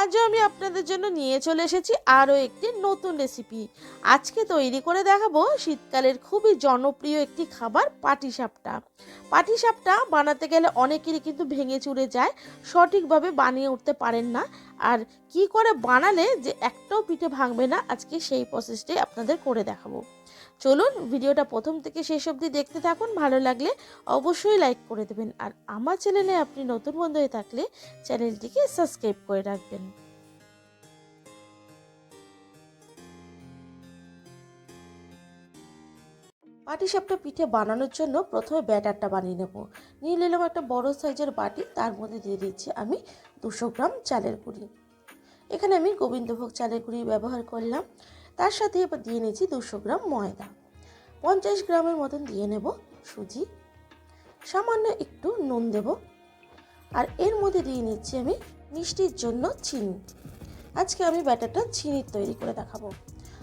আজও আমি আপনাদের জন্য নিয়ে চলে এসেছি আরও একটি নতুন রেসিপি আজকে তৈরি করে দেখাবো শীতকালের খুবই জনপ্রিয় একটি খাবার, পাটিসাপটা। পাটিসাপটা বানাতে গেলে অনেকেরই কিন্তু ভেঙে চুরে যায়, সঠিকভাবে বানিয়ে উঠতে পারেন না। আর কি করে বানালে যে একটাও পিঠে ভাঙবে না, আজকে সেই প্রসেসটাই আপনাদের করে দেখাবো। চলুন ভিডিওটা প্রথম থেকে শেষ অবধি দেখতে থাকুন, ভালো লাগলে অবশ্যই লাইক করে দেবেন। আর আমার চ্যানেলে আপনি নতুন বন্ধু হয়ে থাকলে চ্যানেলটিকে সাবস্ক্রাইব করে রাখবেন। পাটিসাপটা পিঠে বানানোর জন্য প্রথমে ব্যাটারটা বানিয়ে নেব। নিয়ে নিলাম একটা বড় সাইজের বাটি, তার মধ্যে দিয়ে দিচ্ছি আমি দুশো গ্রাম চালের গুঁড়ি। এখানে আমি গোবিন্দভোগ চালের গুঁড়ি ব্যবহার করলাম। তার সাথে এবার দিয়ে নিয়েছি দুশো গ্রাম ময়দা। পঞ্চাশ গ্রামের মতন দিয়ে নেব সুজি। সামান্য একটু নুন দেব। আর এর মধ্যে দিয়ে নিচ্ছি আমি মিষ্টির জন্য চিনি। আজকে আমি ব্যাটারটা চিনির তৈরি করে দেখাবো।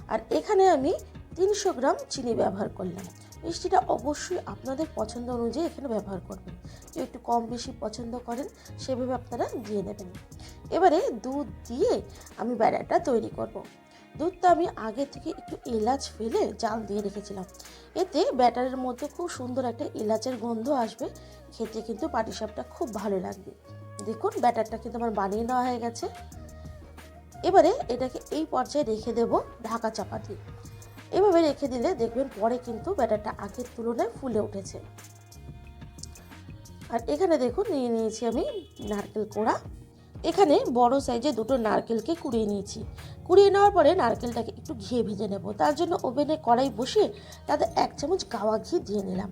আর এখানে আমি তিনশো গ্রাম চিনি ব্যবহার করলাম। মিষ্টিটা অবশ্যই আপনাদের পছন্দ অনুযায়ী এখানে ব্যবহার করবেন। কেউ একটু কম বেশি পছন্দ করেন, সেভাবে আপনারা দিয়ে নেবেন এবারে দুধ দিয়ে আমি ব্যাটারটা তৈরি করব। দুধটা আমি আগে থেকে একটু এলাচ ফেলে জাল দিয়ে রেখেছিলাম। এতে ব্যাটারের মধ্যে খুব সুন্দর একটা এলাচের গন্ধ আসবে। খেতে কিন্তু পাটিসাপটা খুব ভালো লাগবে। দেখুন, ব্যাটারটা কিন্তু আমার বানিয়ে নেওয়া হয়ে গেছে। এবারে এটাকে এই পর্যায়ে রেখে দেব ঢাকা চাপা দিয়ে এভাবে রেখে দিলে দেখবেন পরে কিন্তু ব্যাটারটা আগের তুলনায় ফুলে উঠেছে। আর এখানে দেখুন, নিয়ে নিয়েছি আমি নারকেল কোড়া। এখানে বড় সাইজে দুটো নারকেলকে কুড়িয়ে নিয়েছি। কুড়িয়ে নেওয়ার পরে নারকেলটাকে একটু ঘিয়ে ভেজে নেব। তার জন্য ওভেনে কড়াই বসিয়ে তাতে এক চামচ গাওয়া ঘি দিয়ে নিলাম।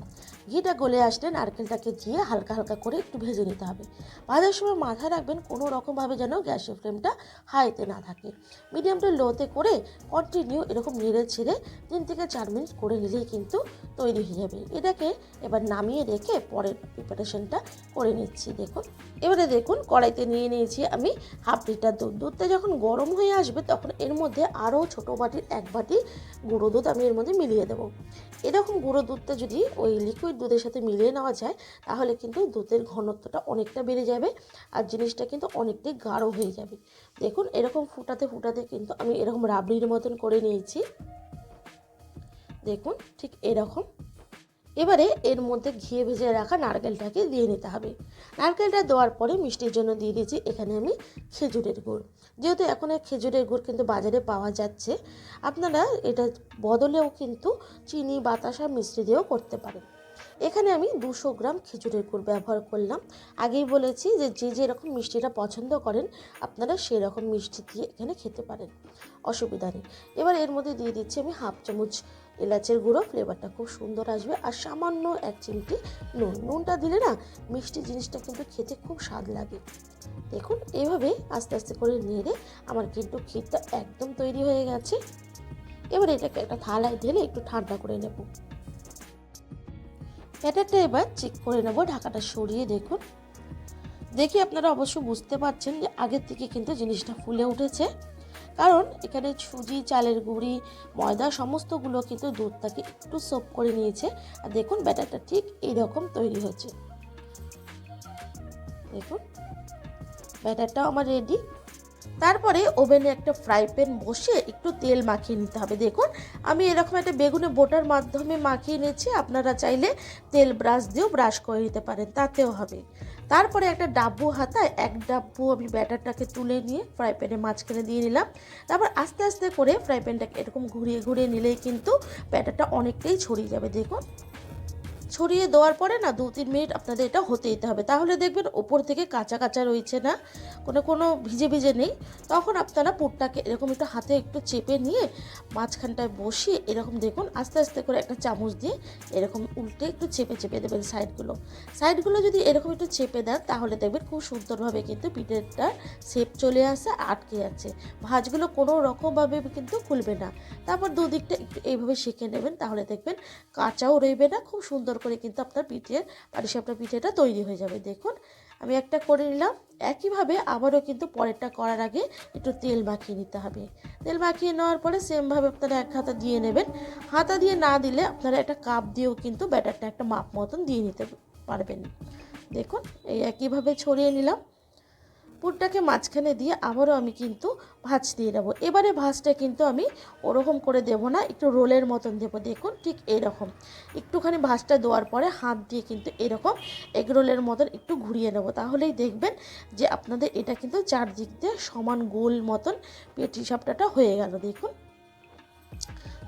ঘিটা গলে আসলে নারকেলটাকে দিয়ে হালকা হালকা করে একটু ভেজে নিতে হবে। ভাজার সময় মাথায় রাখবেন কোনো রকমভাবে যেন গ্যাসের ফ্লেমটা হাইতে না থাকে। মিডিয়াম টু লোতে করে কন্টিনিউ এরকম নেড়ে ছেড়ে তিন থেকে চার মিনিট করে নিলেই কিন্তু তৈরি হয়ে যাবে। এটাকে এবার নামিয়ে রেখে পরের প্রিপারেশনটা করে নিচ্ছি। দেখুন, এবারে দেখুন, কড়াইতে নিয়ে নিয়েছি আমি হাফ লিটার দুধ। দুধটা যখন গরম হয়ে আসবে তখন এর মধ্যে আরও ছোটো বাটির এক বাটি গুঁড়ো দুধ আমি এর মধ্যে মিলিয়ে দেবো। এরকম গুঁড়ো দুধটা যদি ওই লিকুইড দুধের সাথে মিলিয়ে নেওয়া যায়, তাহলে কিন্তু দুধের ঘনত্বটা অনেকটা বেড়ে যাবে আর জিনিসটা কিন্তু অনেকটাই গাঢ় হয়ে যাবে। দেখুন, এরকম ফুটাতে ফুটাতে কিন্তু আমি এরকম রাবড়ির মতন করে নিয়েছি। দেখুন, ঠিক এরকম। এবারে এর মধ্যে ঘিয়ে ভেজে রাখা নারকেলটাকে দিয়ে নিতে হবে। নারকেলটা দেওয়ার পরে মিষ্টির জন্য দিয়ে দিয়েছি এখানে আমি খেজুরের গুড়। যেহেতু এখন এই খেজুরের গুড় কিন্তু বাজারে পাওয়া যাচ্ছে, আপনারা এটা বদলেও কিন্তু চিনি, বাতাসা মিষ্টি দিয়েও করতে পারেন। এখানে আমি দুশো গ্রাম খেজুরের গুড় ব্যবহার করলাম। আগেই বলেছি যে যে যেরকম মিষ্টিটা পছন্দ করেন, আপনারা সেরকম মিষ্টি দিয়ে এখানে খেতে পারেন। অসুবিধা নেই। এবার এর মধ্যে দিয়ে দিচ্ছি আমি হাফ চামচ এলাচের গুঁড়ো, ফ্লেভারটা খুব সুন্দর আসবে। আর সামান্য এক চিমটি নুন। নুনটা দিলে না, মিষ্টি জিনিসটা কিন্তু খেতে খুব স্বাদ লাগে। দেখুন, এইভাবে আস্তে আস্তে করে নেড়ে আমার কিন্তু ক্ষীরটা একদম তৈরি হয়ে গেছে। এবার এটাকে একটা থালায় ঢেলে একটু ঠান্ডা করে নেব। ব্যাটারটা এবার চেক করে নেব, ঢাকাটা সরিয়ে দেখুন। দেখি আপনারা অবশ্য বুঝতে পারছেন যে আগের থেকে কিন্তু জিনিসটা ফুলে উঠেছে। কারণ এখানে সুজি, চালের গুঁড়ি, ময়দা সমস্তগুলো কিন্তু দুধটাকে একটু সোপ করে নিয়েছে। আর দেখুন, ব্যাটারটা ঠিক এইরকম তৈরি হয়েছে দেখুন, ব্যাটারটাও আমার রেডি তারপরে ওভেনে একটা ফ্রাই প্যান বসিয়ে একটু তেল মাখিয়ে নিতে হবে। দেখুন, আমি এরকম একটা বেগুনে বোটার মাধ্যমে মাখিয়ে নিয়েছি, আপনারা চাইলে তেল ব্রাশ দিয়েও ব্রাশ করে নিতে পারেন, তাতেও হবে। তারপরে একটা ডাব্বু হাতায় এক ডাব্বু আমি ব্যাটারটাকে তুলে নিয়ে ফ্রাই প্যানের মাঝখানে দিয়ে নিলাম। তারপর আস্তে আস্তে করে ফ্রাই প্যানটাকে এরকম ঘুরিয়ে ঘুরিয়ে নিলেই কিন্তু ব্যাটারটা অনেকটাই ছড়িয়ে যাবে, দেখুন। ছড়িয়ে দেওয়ার পরে না দু তিন মিনিট আপনাদের এটা হতে দিতে হবে। তাহলে দেখবেন ওপর থেকে কাঁচা কাঁচা রয়েছে না, কোনো কোনো ভিজে ভিজে নেই। তখন আপনারা পুরটাকে এরকম একটু হাতে একটু চেপে নিয়ে মাঝখানটায় বসিয়ে এরকম দেখুন আস্তে আস্তে করে একটা চামচ দিয়ে এরকম উল্টে একটু চেপে চেপে দেবেন সাইডগুলো। সাইডগুলো যদি এরকম একটু চেপে দেন তাহলে দেখবেন খুব সুন্দরভাবে কিন্তু পিঠেরটার শেপ চলে আসে, আটকে যাচ্ছে। ভাজগুলো কোনো রকমভাবে কিন্তু খুলবে না। তারপর দুদিকটা একটু এইভাবে শিখে নেবেন, তাহলে দেখবেন কাঁচাও রইবে না, খুব সুন্দর করে কিন্তু আপনার পিঠের পাটিসাপটা পিঠেটা তৈরি হয়ে যাবে। দেখুন, আমি একটা করে নিলাম। একইভাবে আবারও কিন্তু পরেরটা করার আগে একটু তেল মাখিয়ে নিতে হবে। তেল মাখিয়ে নেওয়ার পরে সেমভাবে আপনারা এক হাতা দিয়ে নেবেন। হাতা দিয়ে না দিলে আপনারা একটা কাপ দিয়েও কিন্তু ব্যাটারটা একটা মাপ মতন দিয়ে নিতে পারবেন। দেখুন, এই একইভাবে ছড়িয়ে নিলাম। পুরটাকে মাঝখানে দিয়ে আবারও আমি কিন্তু ভাঁজ দিয়ে দেবো এবারে ভাঁজটা কিন্তু আমি ওরকম করে দেব না, একটু রোলের মতন দেব। দেখুন ঠিক এরকম। একটুখানি ভাঁজটা দেওয়ার পরে হাত দিয়ে কিন্তু এরকম এগ রোলের মতন একটু ঘুরিয়ে নেব। তাহলেই দেখবেন যে আপনাদের এটা কিন্তু চারদিক দিয়ে সমান গোল মতন পেটি সাপটাটা হয়ে গেল। দেখুন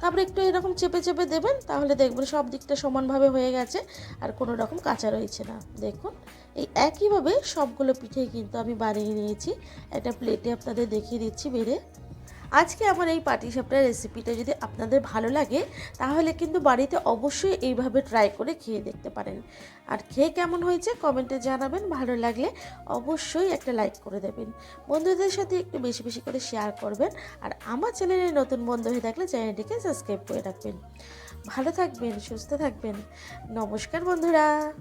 তারপরে একটু এরকম চেপে চেপে দেবেন, তাহলে দেখবেন সব দিকটা সমানভাবে হয়ে গেছে আর কোনো রকম কাঁচা রয়েছে না। দেখুন, এই একইভাবে সবগুলো পিঠে কিন্তু আমি বানিয়ে নিয়েছি। একটা প্লেটে আপনাদের দেখিয়ে দিচ্ছি বেড়ে আজকে আমার এই পাটিসাপটার রেসিপিটা যদি আপনাদের ভালো লাগে, তাহলে কিন্তু বাড়িতে অবশ্যই এইভাবে ট্রাই করে খেয়ে দেখতে পারেন। আর খেয়ে কেমন হয়েছে কমেন্টে জানাবেন, ভালো লাগলে অবশ্যই একটা লাইক করে দেবেন। বন্ধুদের সাথে একটু বেশি বেশি করে শেয়ার করবেন, আর আমার চ্যানেলে নতুন বন্ধু হয়ে থাকলে চ্যানেলটিকে সাবস্ক্রাইব করে রাখবেন। ভালো থাকবেন, সুস্থ থাকবেন। নমস্কার বন্ধুরা।